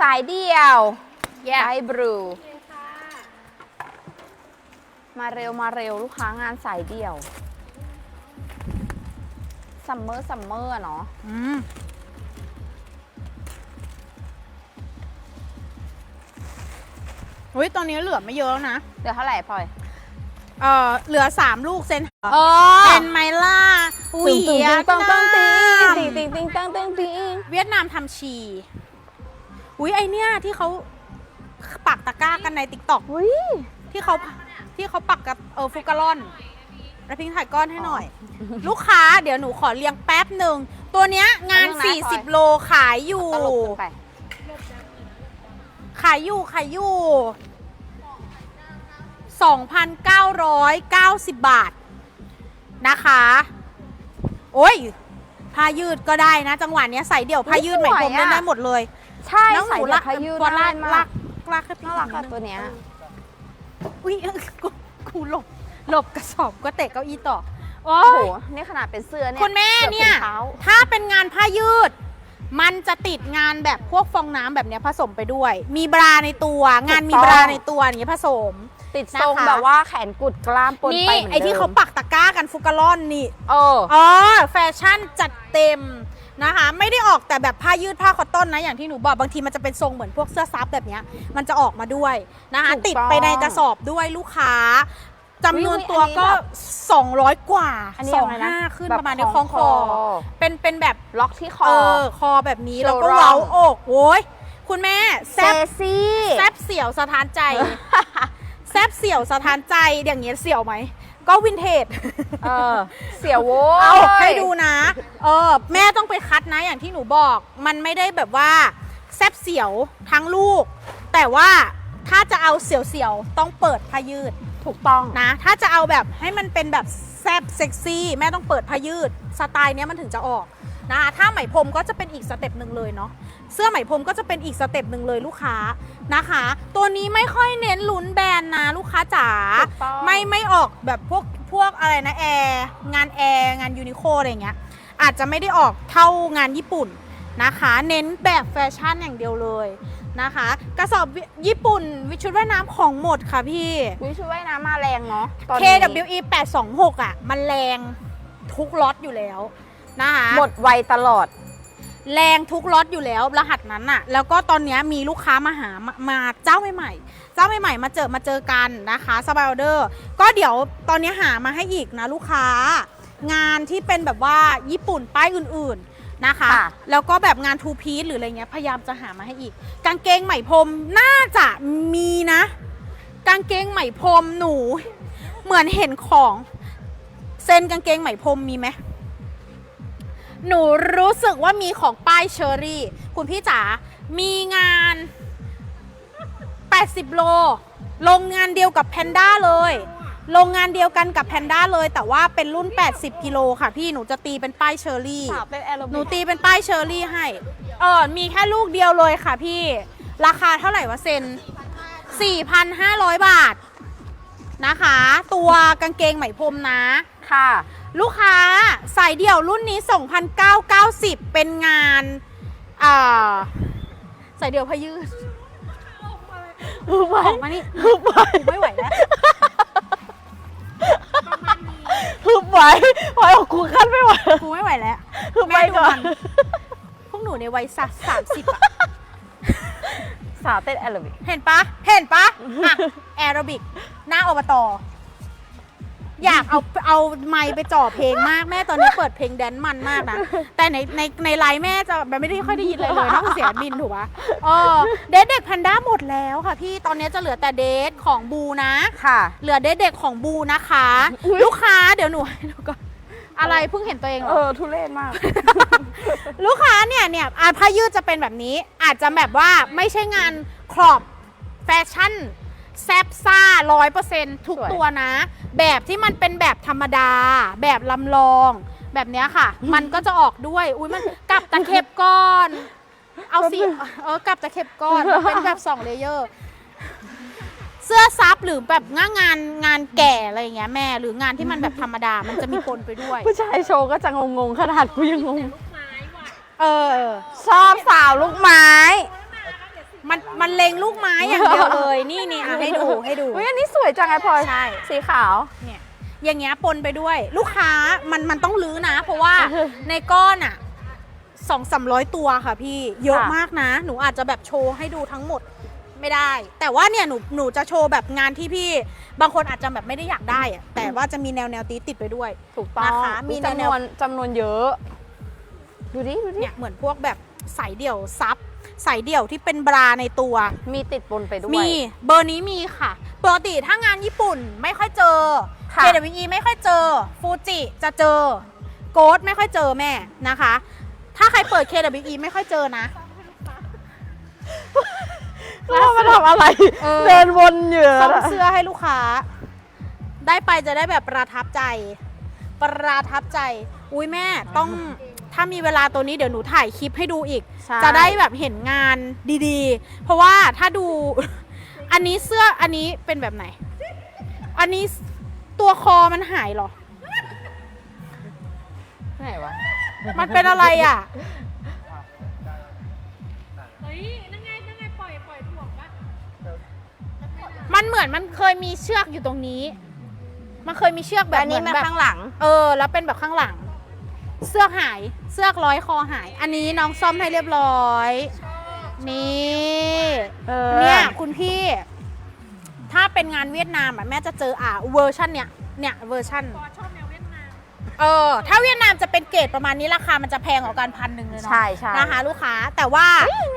สายเดียว Yeah ไบรูมาเร็วมาเร็วลูกค้างานสายเดียวซัมเมอร์ซัมเมอร์เนาะอืมอุ้ยตอนนี้เหลือไม่เยอะแล้วนะเดี๋ยวเท่าไหร่พลอย เออเหลือ3ลูกเซนเอเป็นไหมล่ะอุ้ตึยงตึงเวียดตึงตึงตึงนามตึงตึงตึงตึงตึงตึงเวียดนามทำชี อุ้ยไอเนี้ยที่เขาปักตะกร้ากันในติ๊กต็อกอุ้ยที่เขาที่เขาปักกับเออฟุกการอนแล้วพิงถ่ายก้อนให้หน่อย ลูกค้าเดี๋ยวหนูขอเรียงแป๊บหนึ่ง ตัวเนี้ยงาน 40 โลขายอยู่ตลบขึ้นไปขายอยู่ ขายอยู่ 2,990 บาท นะคะ โอ้ยผ้ายืดก็ได้นะ จังหวะเนี้ยใส่เดี่ยวผ้ายืดไหมพรมเล่นได้หมดเลย ใช่แล้วหใส่นูเดี๋ยวพายุตัวน่าลารักกลามากกลากให้พี่น่ารักอะนิดนึงตัวเนี้ยอุ้ยกูกูหลบหลบกระสอบก็เตะเก้าอี้ต่อโอ้โอ้โหย นี่ขนาดเป็นเสื้อเนี่ยคุณแม่เนี่ยกือบถึงเท้า ถ้าเป็นงานผ้ายืด มันจะติดงานแบบพวกฟองน้ำแบบเนี้ยผสมไปด้วย มีบราในตัว งานมีบราในตัวอย่างเงี้ยผสม ติดทรงนะคะ แบบว่าแขนกุดกล้ามปนนี่ไปเหมือนเดิมไอที่เขาปักตะกร้ากันฟุกาลอนนี่ เออ อ๋อ แฟชั่นจัดเต็ม นะคะ ไม่ได้ออกแต่แบบผ้ายืดผ้าคอตตอนนะอย่างที่หนูบอกบางทีมันจะเป็นทรงเหมือนพวกเสื้อซับแบบเนี้ยมันจะออกมาด้วยนะคะถูกต้อง ติดไปในกระสอบด้วยลูกค้าจำนวนตัวอุ๊ยอันนี้ก็แบบ200 กว่าอันนี้สยัองไงนะห้าขึ้นแบบประมาณในคล้องคอ เป็นเป็นแบบ ล็อกที่คอ เออ คอแบบนี้ แล้วก็โชว์ร่องเว้าอกโว้ยคุณแม่เซแซ่บซี่ แซ่บเสี่ยวสถานใจ แซ่บเสี่ยวสถานใจอย่างเงี้ยเสี่ยวไหม ก็วินเทจ เออ เสียวโว้ย เอาให้ดูนะ เออ แม่ต้องไปคัดนะอย่างที่หนูบอก มันไม่ได้แบบว่าแซบเสียวทั้งลูก แต่ว่าถ้าจะเอาเสียวๆ ต้องเปิดผ้ายืดถูกต้องนะ ถ้าจะเอาแบบให้มันเป็นแบบ แซบเซ็กซี่แม่ต้องเปิดผ้ายืดสไตล์เนี้ยมันถึงจะออกนะคะถ้าไหมพรมก็จะเป็นอีกสเต็ปหนึ่งเลยเนาะเสื้อไหมพรมก็จะเป็นอีกสเต็ปหนึ่งเลยลูกค้านะคะ ตัวนี้ไม่ค่อยเน้นลุ้นแบรนด์นะลูกค้าจ๋าถูกต้องไม่ไม่ออกแบบพวกพวกอะไรนะแอร์งานแอร์งานยูนิโคอะไรอย่างเงี้ยอาจจะไม่ได้ออกเท่างานญี่ปุ่นนะคะ เน้นแบบแฟชั่นอย่างเดียวเลย นะคะ กระสอบญี่ปุ่นวิชุดว่ายน้ำของหมดค่ะพี่ วิชุดว่ายน้ำมาแรงเนาะตอนนี้ KWE 826อะ มันแรงทุกล็อตอยู่แล้วนะคะหมดไวตลอด แรงทุกล็อตอยู่แล้วรหัสนั้นน่ะแล้วก็ตอนเนี้ยมีลูกค้ามาหามามาเจ้าใหม่ๆเจ้าใหม่ๆมาเจอมาเจอกันนะคะสบายออเดอร์ก็เดี๋ยวตอนนี้หามาให้อีกนะลูกค้างานที่เป็นแบบว่าญี่ปุ่นป้ายอื่นๆ นะคะ ค่ะแล้วก็แบบงานทูพีซหรืออะไรเงี้ยพยายามจะหามาให้อีก กางเกงไหมพรมน่าจะมีนะ กางเกงไหมพรมหนู เหมือนเห็นของเซนกางเกงไหมพรมมีไหมหนูรู้สึกว่ามีของป้ายเชอรี่ คุณพี่จ๋ามีงาน 80 โลโรงงานเดียวกับแพนด้าเลย โรงงานเดียวกันกับแพนด้าเลย แต่ว่าเป็นรุ่น 80 กิโลค่ะพี่หนูจะตีเป็นป้ายเชอรี่ สาวเป็นแอโรหนูบิกตีเป็นป้ายเชอรี่ให้ เออ มีแค่ลูกเดียวเลยค่ะพี่ ราคาเท่าไหร่วะเซน4,500 บาทนะคะ ตัวกางเกงไหมพรมนะ ค่ะ ลูกค้าสายเดี่ยวรุ่นนี้ 2,990 เป็นงานอ่าสายเดี่ยวพยืดฮึบไว้ออกมานี่ฮึบไว้กูไม่ไหวแล้ว ฮึบไว้พอยกูขั้นไม่ไหว กูไม่ไหวแล้วฮึบแม่ไว้ดูก่อมัน นพวกหนูในวัยสักสามสิบอะสาวเต้นแอโรบิกเห็นปะเห็นปะอะแอโรบิก หน้าอบต อยากเอาเอาไมค์ไปจ่อเพลงมากแม่ตอนนี้เปิดเพลงแดนซ์มันมากนะ แต่ในในในไลน์แม่จะแบบไม่ได้ค่อยได้ยินอะไรเลยนอกจากเสียงบินถูกปะเออเดทเด็กแพนด้าหมดแล้วค่ะพี่ตอนนี้จะเหลือแต่เดทของบูนะ ค่ะ เหลือเดทเด็กของบูนะคะอุ๊ยลูกค้าเดี๋ยวหนูให้ดูก่อนอะไรเพิ่งเห็นตัวเองเหรเออ อ ทุเรศมาก ลูกค้าเนี่ยเนี่ยอาผ้ายืดจะเป็นแบบนี้อาจจะแบบว่าไม่ใช่งานครอบแฟชั่น แซบซ่าร้อยเปอร์เซ็นทุกสวย ตัวนะ แบบที่มันเป็นแบบธรรมดา แบบลำลอง แบบเนี้ยค่ะ มันก็จะออกด้วย อุ้ยมันกลับตะเข็บก้อน เอาสิเออกลับตะเข็บก้อนมันเป็นแบบสองเลเยอร์ เสื้อซับหรือแบบงานงานงานแก่อะไรอย่างเงี้ยแม่ หรืองานที่มันแบบธรรมดา มันจะมีปนไปด้วย ผู้ชายโชว์ก็จะงงๆขนาดกูยังงง เออ ชอบสาวลูกไม้ ม้อย่างเดียวเลย นี่นี่อะให้ดูให้ดู อุ้ยอันนี้สวยจังไงพลอยใช่ สีขาว เนี่ย อย่างเงี้ยปนไปด้วย ลูกค้ามันมันต้องลื้อนะ เพราะว่าในก้อนอะสองสามร้อยตัวค่ะพี่ เยอะค่ะมากนะ หนูอาจจะแบบโชว์ให้ดูทั้งหมดไม่ได้ แต่ว่าเนี่ยหนูหนูจะโชว์แบบงานที่พี่ บางคนอาจจะแบบไม่ได้อยากได้อะแต่ว่าจะมีแนวแนวตีติดไปด้วย ถูกต้องนะคะมีมีแนวจำนวนจำนวนเยอะ ดูดิ ดูดิ เนี่ยเหมือนพวกแบบสายเดี่ยวซับ สายเดี่ยวที่เป็นบราในตัว มีติดปนไปด้วย มีเบอร์นี้มีค่ะ ปกติถ้างานญี่ปุ่นไม่ค่อยเจอค่ะ KWE ไม่ค่อยเจอฟูจิจะเจอโกดไม่ค่อยเจอแม่นะคะ ถ้าใครเปิด KWE ไม่ค่อยเจอนะเรามาทำอะไรเออเดินวนเหยื่อส่งเสื้อให้ลูกค้า ได้ไปจะได้แบบประทับใจ ประทับใจ อุ้ยแม่ต้อง ถ้ามีเวลาตัวนี้เดี๋ยวหนูถ่ายคลิปให้ดูอีก ใช่ จะได้แบบเห็นงานดีๆ เพราะว่าถ้าดู อันนี้เสื้ออันนี้เป็นแบบไหน อันนี้ตัวคอมันหายเหรอ ไหนวะมันเป็นอะไรอะมันเหมือนมันเคยมีเชือกอยู่ตรงนี้ มันเคยมีเชือกแบบอันนี้เหมืมาอนแบบข้างหลัง เออ แล้วเป็นแบบข้างหลัง เสื้อกหายเสื้อกร้อยคอหาย อันนี้น้องซ่อมให้เรียบร้อย นี่เออเนี่ยคุณพี่ ถ้าเป็นงานเวียดนามอะแม่จะเจออะเวอร์ชันเนี้ยเนี่ยเวอร์ชันเออถ้าเวียดนามจะเป็นเกรดประมาณนี้ราคามันจะแพงกว่ากันพันหนึ่งเลยเนาะใช่ใช่นะคะลูกค้าแต่ว่า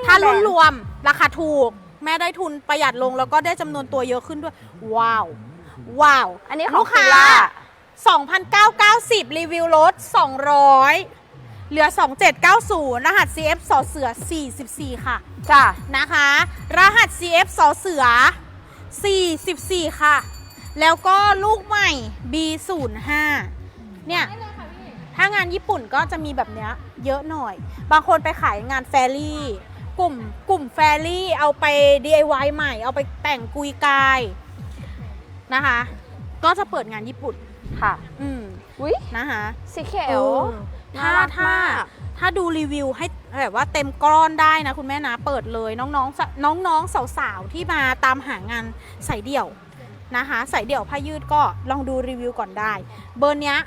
ถ้ารุ่นรวมราคาถูก แม่ได้ทุนประหยัดลงแล้วก็ได้จำนวนตัวเยอะขึ้นด้วย ว้าว ว้าว อันนี้ขลูองกฟิค้าล่า 2,990 รีวิวรถ 200 เหลือ 2790 รหัส CF สอเสือ 44 ค่ะ จ้ะ นะคะ รหัส CF สอเสือ 44 ค่ะ แล้วก็ลูกใหม่ B05 เนี่ย ถ้างานญี่ปุ่นก็จะมีแบบเนี้ยเยอะหน่อย บางคนไปขายงานแฟรี่ กลุ่มกลุ่มแฟรี่เอาไป DIY ใหม่ เอาไปแต่งกุยกายนะคะ ก็จะเปิดงานญี่ปุ่น ค่ะ อืมอุ้ยนะคะสีเขีเอยวอถ้าน่รักถ้ามกถ้าดูรีวิวให้แบบว่าเต็มกล้อนได้นะคุณแม่นะเปิดเลยน้องๆสน้องๆสาวๆที่มาตามหางานใส่เดี่ยวนะคะใส่เดี่ยวผ้ายืดก็ลองดูรีวิวก่อนได้ เบอร์เนี้ย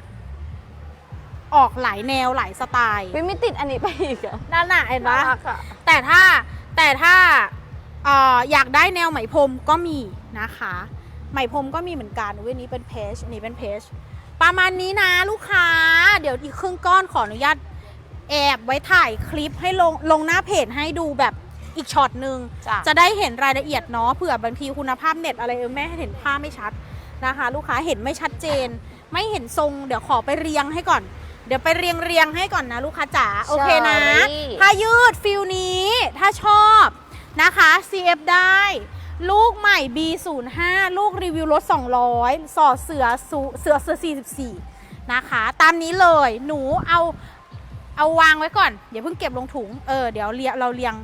ออกหลายแนวหลายสไตล์วิไม่ติดอันนี้ไปอีกเหรอนั่นน่ะเห็นปะ น่ารักอะแต่ถ้าแต่ถ้าเอ่ออยากได้แนวไหมพรมก็มีนะคะ ไหมพรมก็มีเหมือนกันเว้ยนี้เป็นเพจอันนี้เป็นเพจประมาณนี้นะลูกค้า เดี๋ยวอีกครึ่งก้อนขออนุญาตแอบไว้ถ่ายคลิปให้ลงลงหน้าเพจให้ดูแบบอีกช็อตหนึ่งจ้ะจะได้เห็นรายละเอียดเนาะเผื่อบางทีคุณภาพเน็ตอะไรเออแม่เห็นภาพไม่ชัดนะคะ ลูกค้าเห็นไม่ชัดเจน ไม่เห็นทรงเดี๋ยวขอไปเรียงให้ก่อน เดี๋ยวไปเรียงเรียงให้ก่อนนะลูกค้าจ๋าโอเคนะ Sorry ผ้ายืดฟิลนี้ถ้าชอบนะคะ CF ได้ ลูกใหม่ B05 ลูกรีวิวรถ 200 สอดเสือสุเสือเสือ 44 นะคะ ตามนี้เลยหนูเอาเอาวางไว้ก่อน เดี๋ยวเพิ่งเก็บลงถุง เออ เดี๋ยวเรียเราเรียง